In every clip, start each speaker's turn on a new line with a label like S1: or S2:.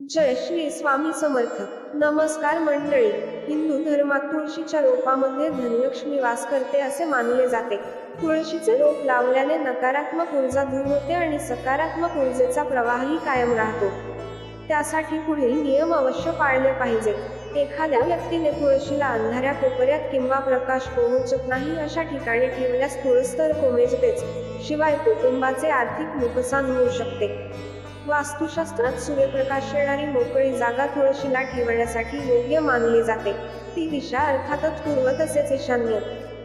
S1: जय श्री स्वामी समर्थ. नमस्कार मंडळी. हिंदू धर्मात तुळशीच्या रोपामध्ये धनलक्ष्मी वास करते असे मानले जाते. तुळशीचे रोप लावल्याने नकारात्मक ऊर्जा दूर होते आणि सकारात्मक ऊर्जेचा प्रवाहही कायम राहतो. त्यासाठी पुढील नियम अवश्य पाळले पाहिजे. एखाद्या व्यक्तीने तुळशीला अंधाऱ्या कोपऱ्यात किंवा प्रकाश पोहोचत नाही अशा ठिकाणी ठेवल्यास तुळस तर कोमेजतेच. शिवाय कुटुंबाचे आर्थिक नुकसान होऊ शकते. वास्तुशास्त्रात सूर्यप्रकाश येणारी मोकळी जागा तुळशीला ठेवण्यासाठी योग्य मानली जाते. ती दिशा अर्थातच पूर्व तसेच ईशान्य.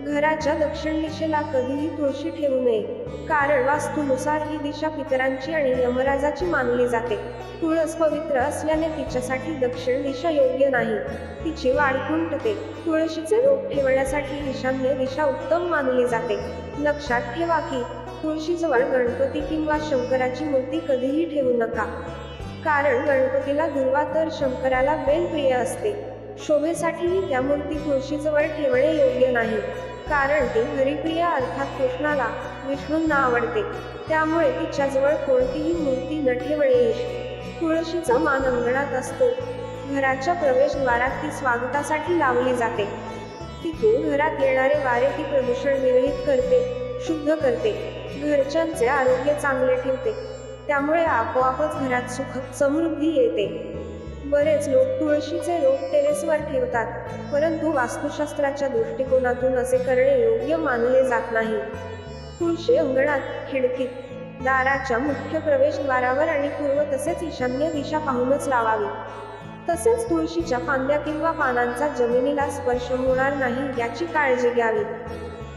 S1: घराच्या दक्षिण दिशेला कधीही तुळशी ठेवू नये. कारण वास्तूनुसार ही दिशा पितरांची आणि यमराजाची मानली जाते. तुळस पवित्र असल्याने तिच्यासाठी दक्षिण दिशा योग्य नाही. तिची वाढ खुंटते. तुळशीचे रूप ठेवण्यासाठी ईशान्य दिशा उत्तम मानली जाते. लक्षात ठेवा की तुळशीजवळ गणपती किंवा शंकराची मूर्ती कधीही ठेवू नका. कारण गणपतीला दुर्वा तर शंकराला बेलप्रिय असते. शोभेसाठीही त्या मूर्ती तुळशीजवळ ठेवणे योग्य नाही. कारण ती हरिप्रिया अर्थात कृष्णाला विष्णूंना आवडते. त्यामुळे तिच्याजवळ कोणतीही मूर्ती न ठेवणे तुळशीचा मान अंगणात असतो. घराच्या प्रवेशद्वारात ती स्वागतासाठी लावली जाते. तिथून घरात येणारे वारे ती प्रदूषण विरहित करते शुद्ध करते. घरच्यांचे आरोग्य चांगले ठेवते. त्यामुळे आपोआपच घरात सुख समृद्धी येते. बरेच लोक तुळशीचे रोप टेरेसवर ठेवतात परंतु वास्तुशास्त्राच्या दृष्टिकोनातून असे करणे योग्य मानले जात नाही. तुळशी अंगणात खिडकीत दाराच्या मुख्य प्रवेशद्वारावर आणि पूर्व तसेच ईशान्य दिशा पाहूनच लावावी. तसेच तुळशीच्या फांद्या किंवा पानांचा जमिनीला स्पर्श होणार नाही याची काळजी घ्यावी.